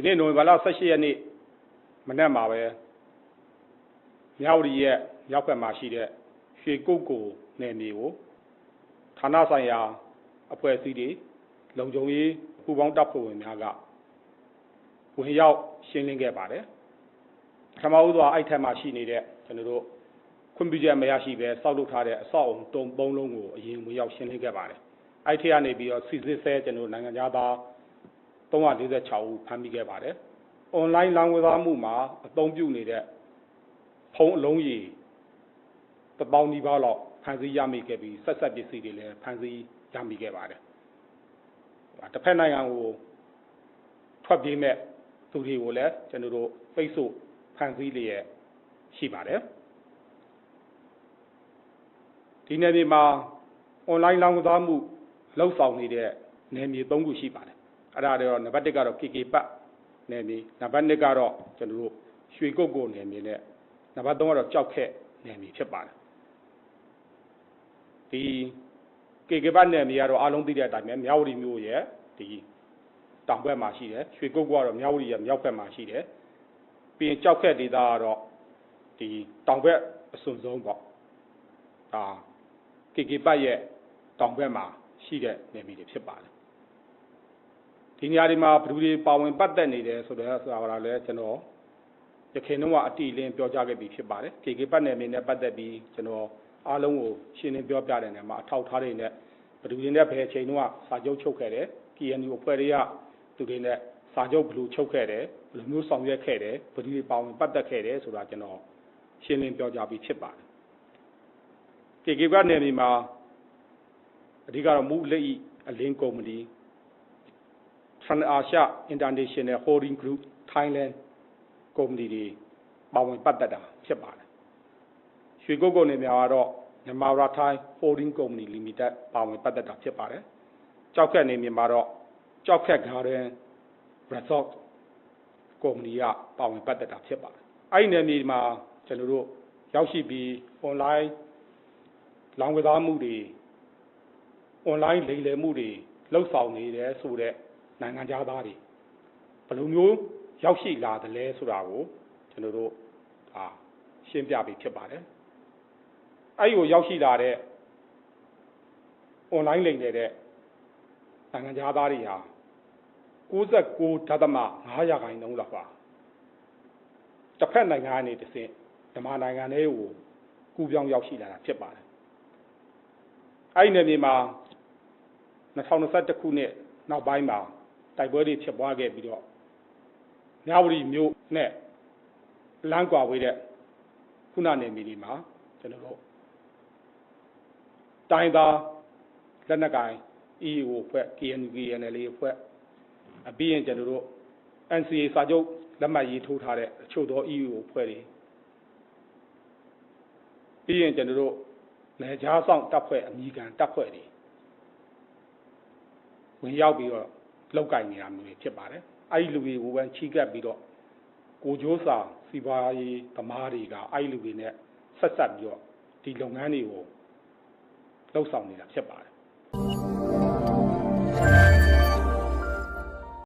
ဒီနေ့နိုဝင်ဘာလ18ရက်နေ့မနက်မှာပဲမြောက်ရီရဲ့ရောက်ဘက်မှာရှိတဲ့ရွှေကုတ်ကိုနယ်မြေကိုဌာနဆိုင်ရာအဖွဲ့အစည်းတွေလုံခြုံရေးပူးပေါင်းတပ်ဖွဲ့ဝင်များကဝင်ရောက်ရှင်းလင်းခဲ့ပါတယ်ပထမဦးစွာအဲ့ထက်မှရှိနေတဲ့ကျွန်တော်တို့ခွင့်ပြုချက်မရရှိပဲစောက်လုပ်ထားတဲ့အဆောက်အုံတုံသုံးလုံးကိုအရင်ဝင်ရောက်ရှင်းလင်းခဲ့ပါတယ်အဲ့ထက်ကနေပြီးတော့စီစစ်ဆဲကျွန်တော်တို့နိုင်ငံသား 346ဦးဖမ်းမိခဲ့ပါတယ်။ online လောင်းကစားမှုမှာအသုံးပြုနေတဲ့ဖုန်းအလုံးကြီးတပေါင်းနီးပါးလောက်ဖမ်းဆီးရမိခဲ့ပြီးဆက်ဆက်ပစ္စည်းတွေလည်းဖမ်းဆီးရမိခဲ့ပါတယ်။တစ်ဖက်နိုင်ငံကိုထွက်ပြေးမဲ့သူတွေကိုလည်းကျွန်တော်တို့ပိတ်ဆို့ဖမ်းဆီးလျက်ရှိပါတယ်။ဒီနယ်မြေမှာ online လောင်းကစားမှုလှုပ်ဆောင်နေတဲ့နယ်မြေ၃ခုရှိပါတယ် အဲ့ဒါတွေတော့နံပါတ်1ကတော့ KK ပတ်နယ်မြေနံပါတ်2ကတော့ကျွန်တော်တို့ရွှေကုတ်ကိုနယ်မြေနဲ့နံပါတ်3ကတော့ကြောက်ခက်နယ်မြေဖြစ်ပါတယ်ဒီ KK ပတ်နယ်မြေကတော့အားလုံးသိတဲ့အတိုင်းပဲမြောက်ဝတီမြို့ရဲ့ဒီတောင်ဘက်မှာရှိတယ်ရွှေကုတ်ကတော့မြောက်ဝတီရဲ့မြောက်ဘက်မှာရှိတယ်ပြီးရင်ကြောက်ခက်ဒေသကတော့ဒီတောင်ဘက်အစွန်ဆုံးပေါ့ဒါ KK ပတ်ရဲ့တောင်ဘက်မှာရှိတဲ့နယ်မြေတွေဖြစ်ပါတယ် ဒီနေရာဒီမှာဘယ်သူတွေပါဝင်ပတ်သက်နေတယ်ဆိုတော့ဆိုတာကလည်းကျွန်တော်ရခိုင်တော့အတီလင်းပြောကြားခဲ့ပြီးဖြစ်ပါတယ် KK ပတ်နယ်မြေနဲ့ပတ်သက်ပြီးကျွန်တော်အားလုံးကိုရှင်းလင်းပြောပြတဲ့နေရာမှာအထောက်ထားတွေနဲ့ဘယ်သူတွေနဲ့ဘယ်အချိန်တုန်းကစာချုပ်ချုပ်ခဲ့တယ် KNU အဖွဲ့တွေကသူတွေနဲ့စာချုပ်ဘယ်လိုချုပ်ခဲ့တယ်ဘယ်လိုမျိုးဆောင်ရွက်ခဲ့တယ်ဘယ်သူတွေပါဝင်ပတ်သက်ခဲ့တယ်ဆိုတာကျွန်တော်ရှင်းလင်းပြောကြားပြီးဖြစ်ပါတယ် KK ပတ်နယ်မြေမှာအဓိကတော့မူလက်ဤအလင်းကုမ္ပဏီ Trans Asia International Holding Group Thailand ကုမ္ပဏီတွေပါဝင်ပတ်သက်တာဖြစ်ပါတယ်။ရွှေကုတ်ကုန်းနေများကတော့မြန်မာရာထိုင်း Holding Company Limited ပါဝင်ပတ်သက်တာဖြစ်ပါတယ်။ကြောက်ခက်နေမြန်မာတော့ကြောက်ခက် Garden Resort ကုမ္ပဏီကပါဝင်ပတ်သက်တာဖြစ်ပါတယ်။အဲ့ဒီနယ်မြေမှာကျွန်တော်တို့ရောက်ရှိပြီး online လောင်းကစားမှုတွေ online လိမ်လည်မှုတွေလှုပ်ဆောင်နေတယ်ဆိုတဲ့ နိုင်ငံသားတွေဘယ်လိုမျိုးရောက်ရှိလာသလဲဆိုတာကိုကျွန်တော်တို့အာရှင်းပြပေးဖြစ်ပါတယ်။အဲ့ဒီကိုရောက်ရှိလာတဲ့ online လိမ်နေတဲ့နိုင်ငံသားတွေဟာ69.5ရာခိုင်နှုန်းလောက်ပါတစ်ဖက်နိုင်ငံကနေတဆင့်မြန်မာနိုင်ငံလေးကိုကူးပြောင်းရောက်ရှိလာတာဖြစ်ပါတယ်။အဲ့ဒီနယ်မြေမှာ2021ခုနှစ်နောက်ပိုင်းမှာ တိုက်ပွဲတွေဖြစ်ပွားခဲ့ပြီးတော့မြဝတီမြို့နဲ့လမ်းကွာဝေးတဲ့ခုနနယ်မြေတွေမှာကျွန်တော်တို့တိုင်းသားလက်နက်ကိုင် EAO ဖွဲ့ KNU KNL ဖွဲ့အပြီးရင်ကျွန်တော်တို့ NCA စာချုပ်လက်မှတ်ရေးထိုးထားတဲ့အချို့သော EAO ဖွဲ့တွေပြီးရင်ကျွန်တော်တို့နယ်ခြားဆောင်တပ်ဖွဲ့အမိခံတပ်ဖွဲ့တွေဝင်ရောက်ပြီးတော့ လောက်ကင်နေတာမျိုးတွေဖြစ်ပါတယ်အဲ့ဒီလူတွေကိုပဲချီးကပ်ပြီးတော့ကိုကျိုးစာစီပွားရေးသမားတွေကအဲ့ဒီလူတွေနဲ့ဆက်ဆက်ပြီးတော့ဒီလုပ်ငန်းတွေကိုလှုပ်ဆောင်နေတာဖြစ်ပါတယ်